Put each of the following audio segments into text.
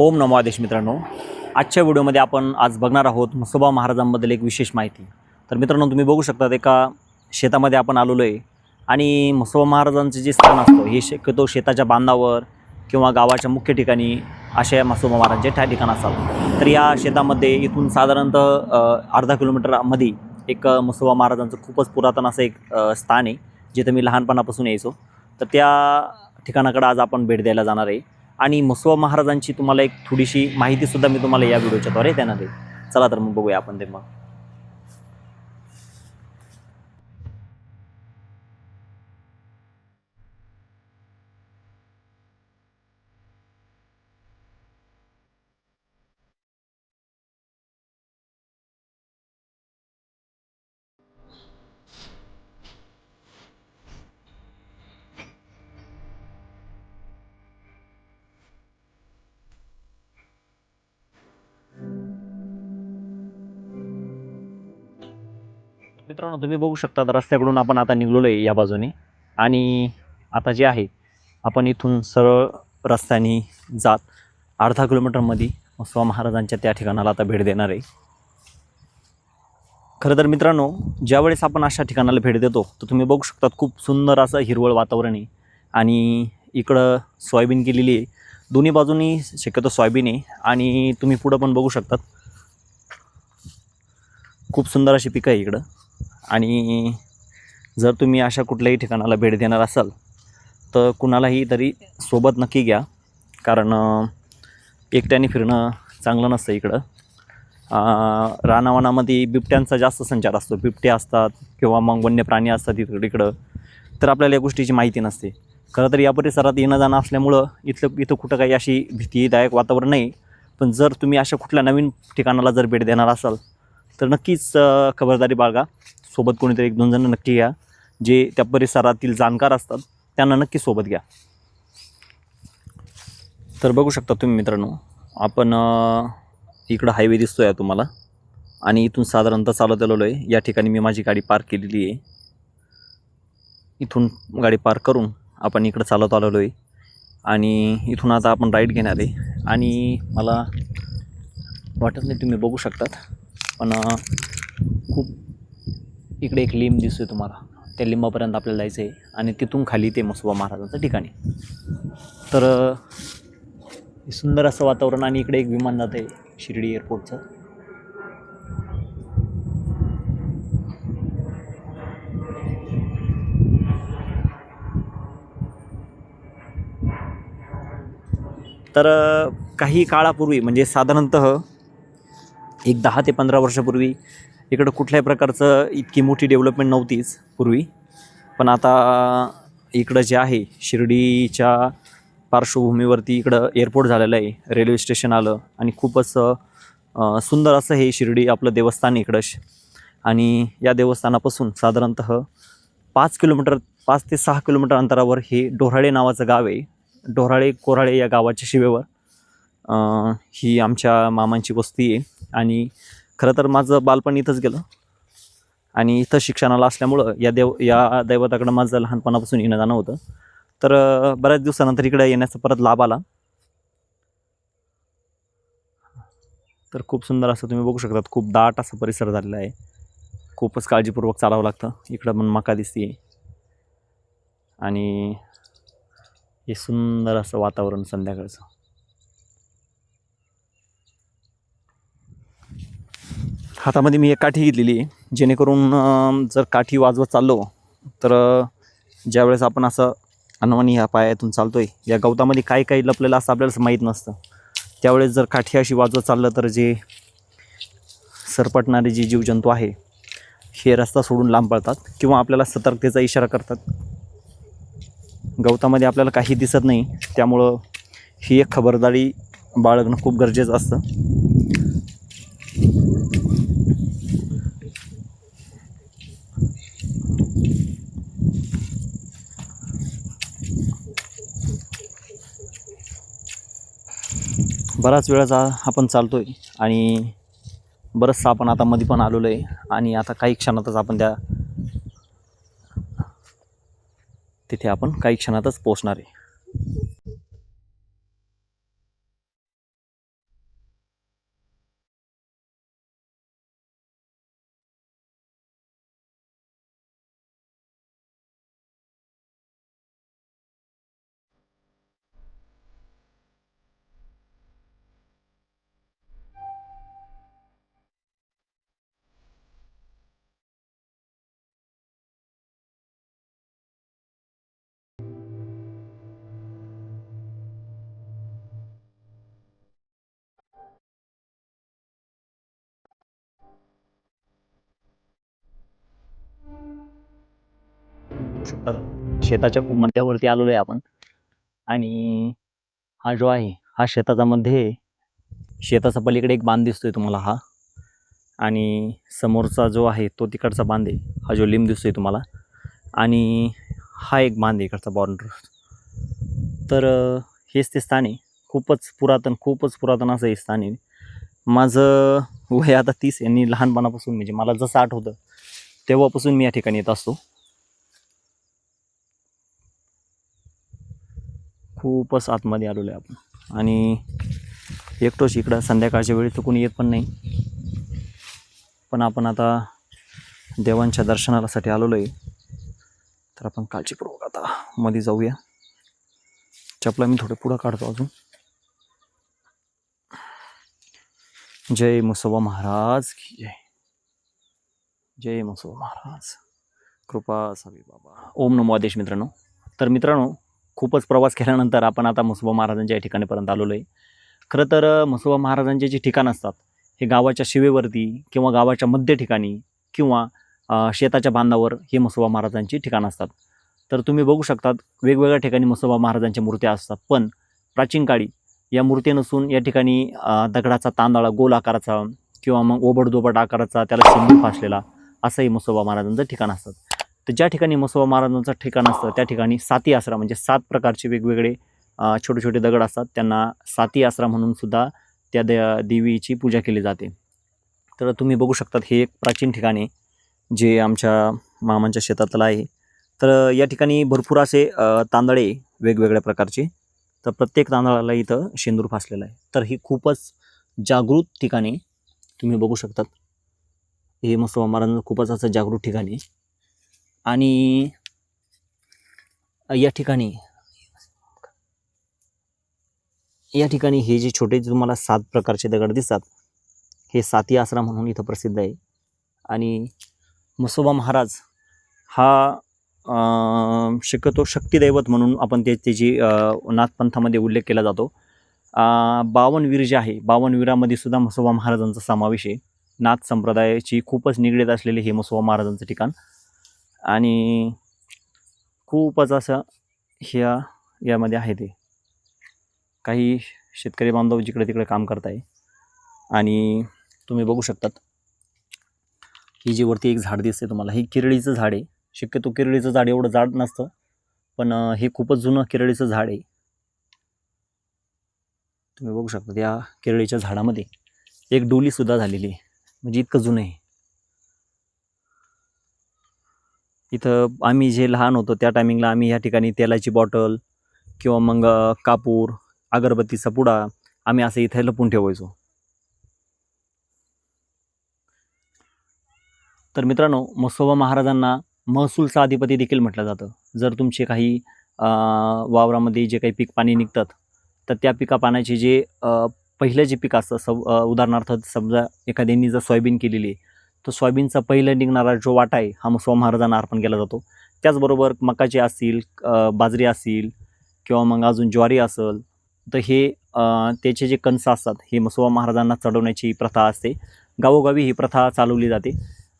ओम नमो आदेश मित्रांनो. आजच्या व्हिडिओमध्ये आपण आज बघणार आहोत म्हसोबा महाराजांबद्दल एक विशेष माहिती. तर मित्रांनो तुम्ही बघू शकता एका शेतामध्ये आपण आलेलो आहे आणि म्हसोबा महाराजांचे जे स्थान असतं हे शक्यतो शेताच्या बांधावर किंवा गावाच्या मुख्य ठिकाणी अशा म्हसोबा महाराजांचे ठ्या ठिकाण असतात तर या शेतामध्ये इथून साधारणतः अर्धा किलोमीटरमध्ये एक म्हसोबा महाराजांचं खूपच पुरातन असं एक स्थान आहे जिथं मी लहानपणापासून यायचो. तर त्या ठिकाणाकडं आज आपण भेट द्यायला जाणार आहे. आणि मसुआ महाराजांची तुम्हाला एक थोडीशी माहितीसुद्धा मी तुम्हाला या व्हिडिओच्याद्वारे त्यांना देईल चला तर मग बघूया आपण ते मग मित्रांनो तुम्ही बघू शकता रस्त्याकडून आपण आता निघलेलो आहे या बाजूने. आणि आता जे आहे आपण इथून सरळ रस्त्याने जात अर्धा किलोमीटरमध्ये म्हसोबा महाराजांच्या त्या ठिकाणाला आता भेट देणार आहे. खरं तर मित्रांनो ज्यावेळेस आपण अशा ठिकाणाला भेट देतो तर तुम्ही बघू शकतात खूप सुंदर असं हिरवळ वातावरण आहे. आणि इकडं सोयाबीन केलेली आहे. दोन्ही बाजूनी शक्यतो सोयाबीन आहे. आणि तुम्ही पुढं पण बघू शकतात. खूप सुंदर अशी पिकं आहे इकडं. आणि जर तुम्ही अशा कुठल्याही ठिकाणाला भेट देणार असाल तर कुणालाही तरी सोबत नक्की घ्या. कारण एकट्याने फिरणं चांगलं नसतं इकडं. रानावानामध्ये रानावनामध्ये बिबट्यांचा जास्त संचार असतो. बिबटे असतात किंवा मग वन्य प्राणी असतात इकडं इकडं तर आपल्याला या गोष्टीची माहिती नसते. खरं तर या परिसरात येणं जाणं असल्यामुळं इथलं इथं कुठं काही अशी भीतीदायक वातावरण नाही. पण जर तुम्ही अशा कुठल्या नवीन ठिकाणाला जर भेट देणार असाल तर नक्कीच खबरदारी बाळगा. सोबत कोणीतरी एक दोन जण नक्की घ्या जे त्या परिसरातील जाणकार असतात त्यांना नक्की सोबत घ्या. तर बघू शकता तुम्ही मित्रांनो आपण इकडं हायवे दिसतो आहे तुम्हाला. आणि इथून साधारणतः चालत आलेलो आहे या ठिकाणी मी माझी गाडी पार्क केलेली आहे. इथून गाडी पार्क करून आपण इकडं चालत आलेलो आहे आणि इथून आता आपण राईड घेणार आहे. आणि मला वाटत नाही तुम्ही बघू शकतात पण खूप इकडे एक लिंब दिसतोय तुम्हाला. त्या लिंबापर्यंत आपल्याला जायचं आहे आणि तिथून खाली ते मसोबा महाराजांचं ठिकाणी तर सुंदर असं वातावरण आणि इकडे एक विमान जात आहे शिर्डी एअरपोर्टचं तर काही काळापूर्वी म्हणजे साधारणतः एक दहा ते पंधरा वर्षापूर्वी इकडं कुठल्याही प्रकारचं इतकी मोठी डेव्हलपमेंट नव्हतीच पूर्वी. पण आता इकडं जे आहे शिर्डीच्या पार्श्वभूमीवरती इकडं एअरपोर्ट झालेलं आहे रेल्वे स्टेशन आलं आणि खूपच सुंदर असं हे शिर्डी आपलं देवस्थान इकडं. श- आणि या देवस्थानापासून साधारणतः पाच किलोमीटर पाच ते सहा किलोमीटर अंतरावर हे डोराळे नावाचं गाव आहे. डोराळे कोराळे या गावाच्या शिवेवर ही आमच्या मामांची वस्ती आहे. आणि खरं तर माझं बालपण इथंच गेलं. आणि इथं शिक्षणाला असल्यामुळं या देव या दैवताकडं माझं लहानपणापासून येणं जाणं होतं. तर बऱ्याच दिवसानंतर इकडे येण्याचा परत लाभ आला. तर खूप सुंदर असं तुम्ही बघू शकतात खूप दाट असा परिसर झालेला आहे. खूपच काळजीपूर्वक चालावं लागतं. इकडं पण मका दिसते आणि हे सुंदर असं वातावरण संध्याकाळचं. हातामध्ये मी एक काठी घेतलेली आहे. जेणेकरून जर काठी वाजवत चाललो तर ज्यावेळेस आपण असं अनवाणी ह्या पायातून चालतो आहे या गवतामध्ये काय काही लपलेलं असं आपल्याला माहीत नसतं. त्यावेळेस जर काठी अशी वाजवत चाललं तर जे सरपटणारे जे जीवजंतू आहे हे रस्ता सोडून लांब पळतात किंवा आपल्याला सतर्कतेचा इशारा करतात. गवतामध्ये आपल्याला काही दिसत नाही त्यामुळं ही एक खबरदारी बाळगणं खूप गरजेचं असतं. बराच वेळाचा आपण चालतो आहे आणि बरंचसं आपण आता मध्ये पण आलेलो आहे आणि आता काही क्षणातच आपण त्या तिथे आपण काही क्षणातच पोचणार आहे. शेताच्या मध्यावरती आलेलो आहे आपण. आणि हा जो आहे हा शेताचा मध्ये शेताचा पलीकडे एक बांध दिसतोय तुम्हाला हा. आणि समोरचा जो आहे तो तिकडचा बांध आहे. हा जो लिंब दिसतोय तुम्हाला. आणि हा एक बांध आहे इकडचा बॉर्डर तर हेच ते स्थान आहे. खूपच पुरातन खूपच पुरातन असं हे स्थान आहे. माझं वय आता तीस यांनी लहानपणापासून म्हणजे मला जसं आठवतं तेव्हापासून मी या ठिकाणी येत असतो. खूपच आतमध्ये आलेलो आहे आपण. आणि एकटोच इकडं संध्याकाळच्या वेळी तर कोणी येत पण नाही. पण आपण आता देवांच्या दर्शनासाठी आलेलो आहे. तर आपण काळजीपूर्वक आता मध्ये जाऊया. चपला मी थोडे पुढं काढतो अजून. जय मुसोबा महाराज की जय. जय मुसोबा महाराज. कृपा सावी बाबा. ओम नमो आदेश मित्रांनो. तर मित्रांनो खूपच प्रवास केल्यानंतर आपण आता म्हसोबा महाराजांच्या या ठिकाणीपर्यंत आलेलो आहे खरं तर म्हसोबा महाराजांचे जे ठिकाण असतात हे गावाच्या शिवेवरती किंवा गावाच्या मध्य ठिकाणी किंवा शेताच्या बांधावर हे म्हसोबा महाराजांची ठिकाणं असतात. तर तुम्ही बघू शकतात वेगवेगळ्या ठिकाणी म्हसोबा महाराजांच्या मूर्त्या असतात. पण प्राचीन काळी या मूर्ती नसून या ठिकाणी दगडाचा तांदळा गोल आकाराचा किंवा मग ओबडदोबड आकाराचा त्याला सिंदूर फासलेला असंही म्हसोबा महाराजांचं ठिकाण असतं. तर ज्या ठिकाणी मसोबा महाराजांचं ठिकाण असतं त्या ठिकाणी साती आसरा म्हणजे सात प्रकारचे वेगवेगळे छोटे छोटे दगड असतात. त्यांना साती आसरा म्हणून सुद्धा त्या दे देवीची पूजा केली जाते. तर तुम्ही बघू शकतात हे एक प्राचीन ठिकाण आहे जे आमच्या मामांच्या शेतातलं आहे. तर या ठिकाणी भरपूर असे तांदळे वेगवेगळ्या प्रकारचे. तर प्रत्येक तांदळाला इथं शेंदूर फासलेला आहे. तर ही खूपच जागृत ठिकाणी तुम्ही बघू शकतात. हे मसोबा महाराजांचं खूपच असं जागृत ठिकाणी आहे. आणि या ठिकाणी या ठिकाणी हे जे छोटे जे तुम्हाला सात प्रकारचे दगड दिसतात हे साती आसरा म्हणून इथं प्रसिद्ध आहे. आणि मसोबा महाराज हा शक्यतो शक्तिदैवत म्हणून आपण ते त्याची नाथपंथामध्ये उल्लेख केला जातो. बावनवीर जे आहे बावनवीरामध्ये सुद्धा मसोबा महाराजांचा समावेश आहे. नाथ संप्रदायाची खूपच निगडीत असलेले हे मसोबा महाराजांचं ठिकाण. आणि खूपच असं ह्या यामध्ये आहे ते. काही शेतकरी बांधव जिकडे तिकडे काम करत आहे आणि तुम्ही बघू शकतात ही जी वरती एक झाड दिसते तुम्हाला ही किरळीचं झाड आहे. शक्यतो किरळीचं झाड एवढं जाड नसतं पण हे खूपच जुनं किरळीचं झाड आहे. तुम्ही बघू शकता या किरळीच्या झाडामध्ये एक डोलीसुद्धा झालेली आहे म्हणजे इतकं जुनं आहे. इथं आम्ही जे लहान होतो त्या टायमिंगला आम्ही ह्या ठिकाणी तेलाची बॉटल किंवा मग कापूर अगरबत्तीचा पुडा आम्ही असं इथे लपून ठेवायचो. तर मित्रांनो मसोबा महाराजांना महसूलचा अधिपती देखील म्हटलं जातं. जर तुमचे काही वावरामध्ये जे काही पीक पाणी निघतात तर त्या पिका पाण्याचे जे पहिलं जे पीक असतं सब उदाहरणार्थ समजा एखाद्यानी जर सोयाबीन केलेली आहे तर सोयाबीनचा पहिलं निघणारा जो वाटा आहे हा मग महाराजांना अर्पण केला जातो. त्याचबरोबर मकाचे असतील बाजरी असतील किंवा मग अजून ज्वारी असेल तर हे त्याचे जे कणसं असतात हे मसोबा महाराजांना चढवण्याची प्रथा असते. गावोगावी ही प्रथा चालवली जाते.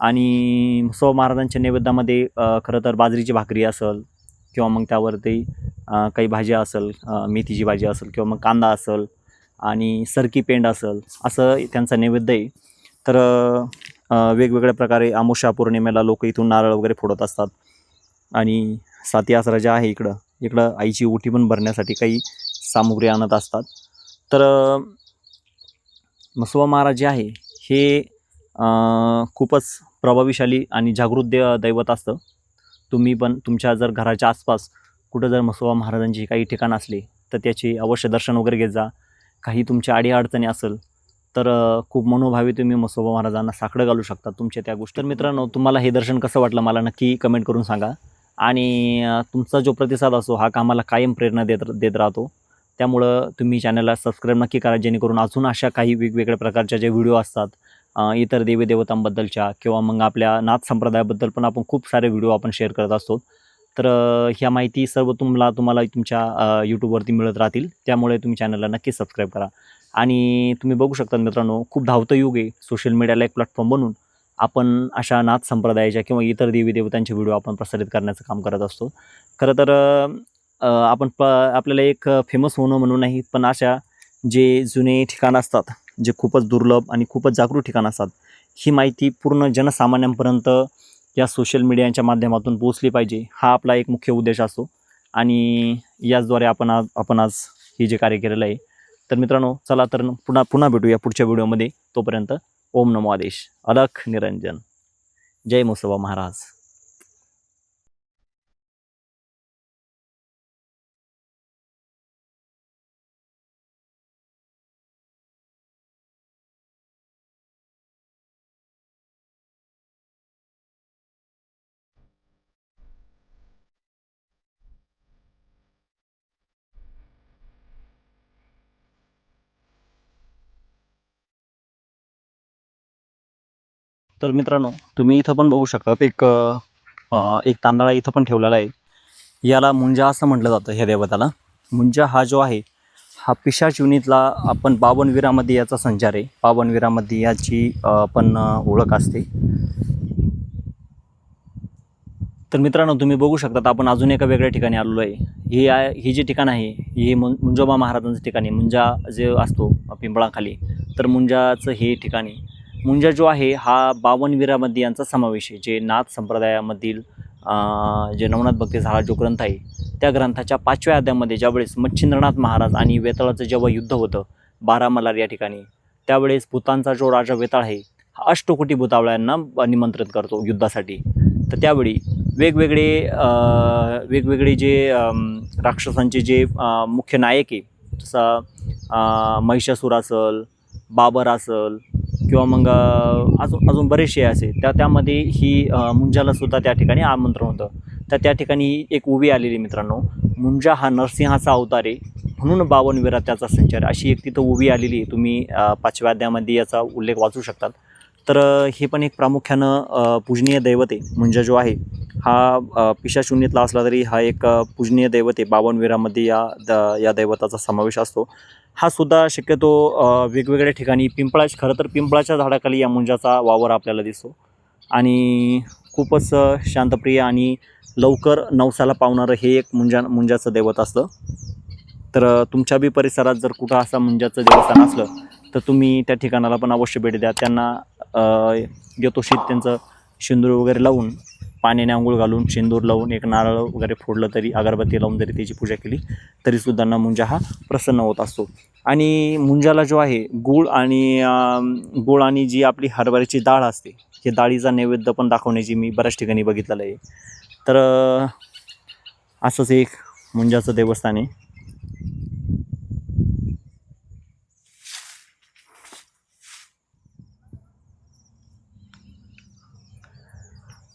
आणि मसोबा महाराजांच्या नैवेद्यामध्ये खरं तर बाजरीची भाकरी असेल किंवा मग त्यावरती काही भाज्या असेल मेथीची भाजी असेल किंवा मग कांदा असेल आणि सरकी पेंड असेल असं त्यांचा नैवेद्य आहे. तर वेगवेगळ्या प्रकारे आमोशा पौर्णिमेला लोक इथून नारळ वगैरे फोडत असतात. आणि साती आसरा ज्या आहे इकडं इकडं आईची ओटी पण भरण्यासाठी काही सामुग्री आणत असतात. तर अं, महाराज जे आहे हे खूपच प्रभावीशाली आणि जागृत दे दैवत असतं. तुम्ही पण तुमच्या जर घराच्या आसपास कुठं जर मसोबा महाराजांची काही ठिकाण असले तर त्याचे अवश्य दर्शन वगैरे घेत जा. काही तुमच्या अडीअडचणी असेल तर खूप मनोभावी तुम्ही मसोबा महाराजांना साकडं घालू शकता तुमच्या त्या गोष्टी तर मित्रांनो तुम्हाला हे दर्शन कसं वाटलं मला नक्की कमेंट करून सांगा. आणि तुमचा जो प्रतिसाद असो हा कामाला कायम प्रेरणा देत देत राहतो. त्यामुळं तुम्ही चॅनलला सबस्क्राईब नक्की करा जेणेकरून अजून अशा काही वेगवेगळ्या प्रकारच्या जे व्हिडिओ असतात इतर देवी देवतांबद्दलच्या किंवा मग आपल्या नाथ संप्रदायाबद्दल पण आपण खूप सारे व्हिडिओ आपण शेअर करत असतो. तर ह्या माहिती सर्व तुम्हाला तुम्हाला तुमच्या यूट्यूबवरती मिळत राहतील. त्यामुळे तुम्ही चॅनलला नक्की सबस्क्राईब करा. आणि तुम्ही बघू शकता मित्रांनो खूप धावतं युग आहे सोशल मीडियाला एक प्लॅटफॉर्म बनून. आपण अशा नाथ संप्रदायाच्या किंवा इतर देवी देवतांचे व्हिडिओ आपण प्रसारित करण्याचं काम करत असतो. खरं तर आपण प आपल्याला एक फेमस होणं म्हणून नाही पण अशा जे जुने ठिकाणं असतात जे खूपच दुर्लभ आणि खूपच जागरूक ठिकाणं असतात ही माहिती पूर्ण जनसामान्यांपर्यंत या सोशल मीडियाच्या माध्यमातून पोहोचली पाहिजे हा आपला एक मुख्य उद्देश असतो. आणि याचद्वारे आपण आज आपण आज हे जे कार्य केलेलं आहे तर मित्रांनो चला तर पुन्हा पुन्हा भेटूया पुढच्या व्हिडिओमध्ये. तोपर्यंत ओम नमो आदेश. अलख निरंजन. जय मुसोबा महाराज. तर मित्रांनो तुम्ही इथं पण बघू शकता एक एक तांदळा इथं पण ठेवलेला आहे. याला मुंजा असं म्हटलं जातं ह्या देवताला. मुंजा हा जो आहे हा पिशाच युनितला आपण बावनवीरामध्ये याचा संचार आहे. बावनवीरामध्ये याची पण ओळख असते. तर मित्रांनो तुम्ही बघू शकतात आपण अजून एका वेगळ्या ठिकाणी आलेलो आहे. ही आहे ही जे ठिकाण आहे हे मुं मुंजोबा महाराजांचं ठिकाण आहे. मुंजा जे असतो पिंपळाखाली तर मुंजाचं हे ठिकाण आहे. मुंजा जो आहे हा बावनवीरामध्ये यांचा समावेश आहे. जे नाथ संप्रदायामधील जे नवनाथ भक्ती झाला जो ग्रंथ आहे त्या ग्रंथाच्या पाचव्या अध्यामध्ये ज्यावेळेस मच्छिंद्रनाथ महाराज आणि वेताळाचं जेव्हा युद्ध होतं बारा मलार या ठिकाणी त्यावेळेस भूतांचा जो राजा वेताळ आहे हा अष्टकोटी भूतावळ्यांना निमंत्रित करतो युद्धासाठी. तर त्यावेळी वेगवेगळे वेगवेगळे जे राक्षसांचे जे मुख्य नायक आहे जसा महिषासूर असल बाबर असल किंवा मग अजून अजून बरेचसे असे त्या त्यामध्ये ही मुंजालासुद्धा मुंजाला सुद्धा त्या ठिकाणी आमंत्रण होतं. तर त्या ठिकाणी एक उभी आलेली मित्रांनो. मुंजा हा नरसिंहाचा अवतार आहे. म्हणून बावनवीरा त्याचा संचार. अशी एक तिथं उभी आलेली आहे. तुम्ही पाचव्या अध्यायामध्ये याचा उल्लेख वाचू शकतात. तर हे पण एक प्रामुख्यानं पूजनीय दैवत आहे. मुंजा जो आहे हा अ, पिशाशून्यतला असला तरी हा एक पूजनीय दैवत आहे. बावनवीरामध्ये या द या दैवताचा समावेश असतो. हा सुद्धा शक्यतो वेगवेगळ्या ठिकाणी पिंपळाच खरं तर पिंपळाच्या झाडाखाली या मुंजाचा वावर आपल्याला दिसतो. आणि खूपच शांतप्रिय आणि लवकर नवसाला पावणारं हे एक मुंजा मुंजाचं दैवत असतं. तर तुमच्या बी परिसरात जर कुठं असा मुंजाचं देवस्थान असलं तर तुम्ही त्या ठिकाणाला पण अवश्य भेट द्या. त्यांना अ, त्यांचं शेंदूर वगैरे लावून पाण्याने आंघोळ घालून शेंदूर लावून एक नारळ वगैरे फोडलं तरी अगरबत्ती लावून जरी त्याची पूजा केली तरीसुद्धा ना मुंजा हा प्रसन्न होत असतो. आणि मुंजाला जो आहे गूळ आणि गूळ आणि जी आपली हरभऱ्याची डाळ असते हे डाळीचा नैवेद्य पण दाखवण्याची मी बऱ्याच ठिकाणी बघितलेलं आहे. तर असंच एक मुंजाचं देवस्थान आहे.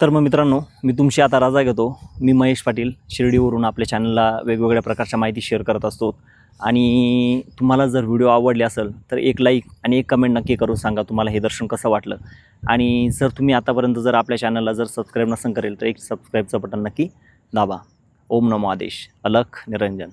तर मग मित्रांनो मी तुमची आता राजा घेतो. मी महेश पाटील शिर्डीवरून आपल्या चॅनलला वेगवेगळ्या प्रकारच्या माहिती शेअर करत असतो. आणि तुम्हाला जर व्हिडिओ आवडले असेल तर एक लाईक आणि एक कमेंट नक्की करून सांगा तुम्हाला हे दर्शन कसं वाटलं. आणि जर तुम्ही आतापर्यंत जर आपल्या चॅनलला जर सबस्क्राईब नसेल करेल तर एक सबस्क्राईबचं बटन नक्की दाबा. ओम नमो आदेश. अलख निरंजन.